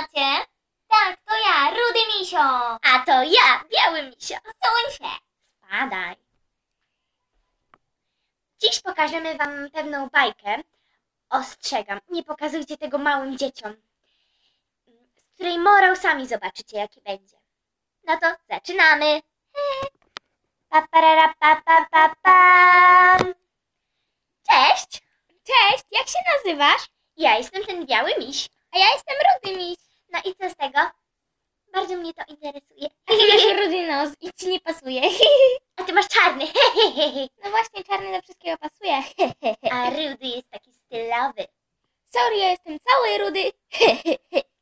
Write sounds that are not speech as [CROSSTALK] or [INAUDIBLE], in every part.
macie? Tak, to ja, Rudy Misio. A to ja, Biały Misio. Suń się. Spadaj. Dziś pokażemy wam pewną bajkę. Ostrzegam, nie pokazujcie tego małym dzieciom. Z której morał sami zobaczycie, jaki będzie. No to zaczynamy. Cześć! Cześć, jak się nazywasz? Ja jestem ten biały miś. A ja jestem rudy miś. No i co z tego? Bardzo mnie to interesuje. A ty masz rudy nos i ci nie pasuje. A ty masz czarny. [LAUGHS] No właśnie, czarny do wszystkiego pasuje. A Rudy jest taki stylowy. Sorry, ja jestem cały rudy.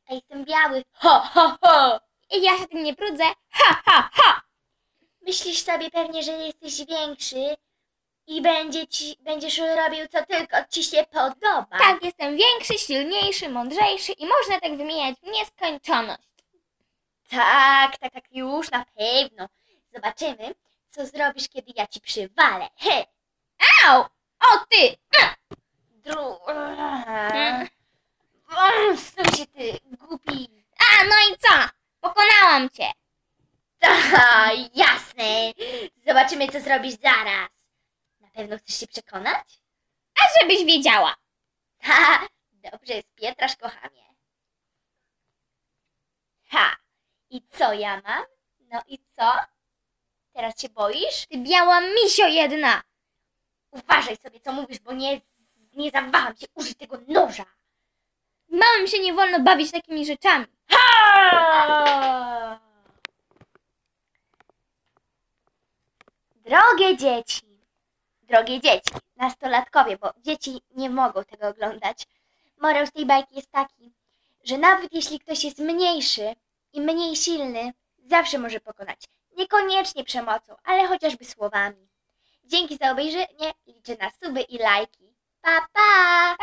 A jestem biały. Ho, ho, ho. I ja się tym nie brudzę. Ha, ha, ha. Myślisz sobie pewnie, że jesteś większy i będzie ci, będziesz robił co tylko ci się podoba. Tak, jestem większy, silniejszy, mądrzejszy i można tak wymieniać w nieskończoność. tak, tak, tak, już na pewno. Zobaczymy, co zrobisz, kiedy ja ci przywalę. He, Au! O ty! dru... Mm. Stój się ty, głupi. A, no i co? Pokonałam cię. Ta, jasne. Zobaczymy, co zrobisz zaraz. Pewno chcesz się przekonać? A żebyś wiedziała. [LAUGHS] Ha, dobrze, spietrasz, kochanie. Ha, i co ja mam? No i co? Teraz się boisz? Ty biała misio jedna. Uważaj sobie, co mówisz, bo nie, nie zawaham się użyć tego noża. Małym się nie wolno bawić takimi rzeczami. Ha! Drogie dzieci, drogie dzieci, nastolatkowie, bo dzieci nie mogą tego oglądać. Morał z tej bajki jest taki, że nawet jeśli ktoś jest mniejszy i mniej silny, zawsze może pokonać. Niekoniecznie przemocą, ale chociażby słowami. Dzięki za obejrzenie, liczę na suby i lajki. Pa, pa!